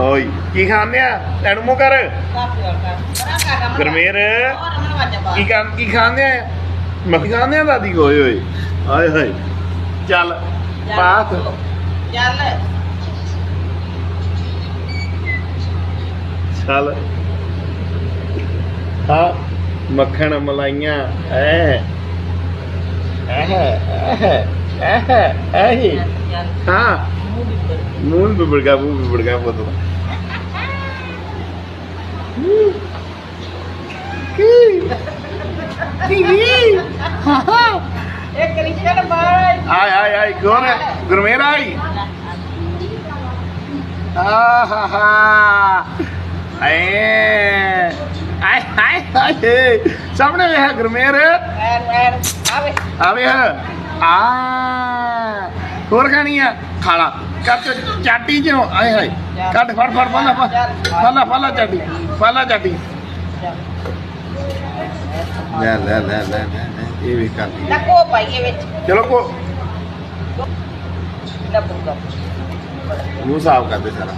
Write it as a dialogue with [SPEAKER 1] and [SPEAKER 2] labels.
[SPEAKER 1] ਓਏ, ਕੀ ਖਾਂਦੇ ਆ ਐਨੂੰ ਮੂੰਹ ਕਰ। ਗਰਮੇਰ, ਕੀ ਖਾਂ ਕੀ ਖਾਂਦੇ ਆ ਮੱਖੀ ਖਾਂਦੇ ਆ ਦਾਦੀ ਕੋ ਓਏ ਓਏ। ਆਏ ਹਾਏ। ਚੱਲ, ਬਾਤ।
[SPEAKER 2] ਚੱਲ।
[SPEAKER 1] ਚੱਲ ਹਾਂ, ਮੱਖਣ ਮਲਾਈਆਂ, ਐ। ਐਹ ਐਹ ਐਹ ਐਹ ਹਾਂ। ਮੂੰਹ ਵੀ ਬੜਗਾ ਮੂੰਹ ਵੀ ਬੜਗਾ ਪੁੱਤ ਦਾ ਕੀ ਕੀ ਹਾਂ ਹਾਂ
[SPEAKER 2] ਇਹ ਕ੍ਰਿਸ਼ਨ ਬਾਈ
[SPEAKER 1] ਆਏ ਆਏ ਆਏ ਕੌਣ ਹੈ ਗੁਰਮੇਰ ਆਈ ਆਹਾ ਹੋਰ ਖਾਣੀ ਆ? ਖਾਲਾ ਕੱਟ ਚਾਟੀ ਜਿਉ ਆਏ ਹਾਏ। ਕੱਟ ਫੜ ਫੜ ਫਾਲਾ ਫਾਲਾ ਫਾਲਾ ਚਾਟੀ। ਫਾਲਾ ਚਾਟੀ। ਲੈ ਲੈ ਲੈ ਲੈ ਲੈ, ਇਹ ਵੀ ਕਰਦੀ
[SPEAKER 2] ਨਾ ਕੋ ਪਾਈਏ ਵਿੱਚ।
[SPEAKER 1] ਚਲੋ ਕੋ
[SPEAKER 2] ਕਰ
[SPEAKER 1] ਮੂੰਹ ਸਾਫ਼ ਕਰਦੇ ਸਾਰਾ।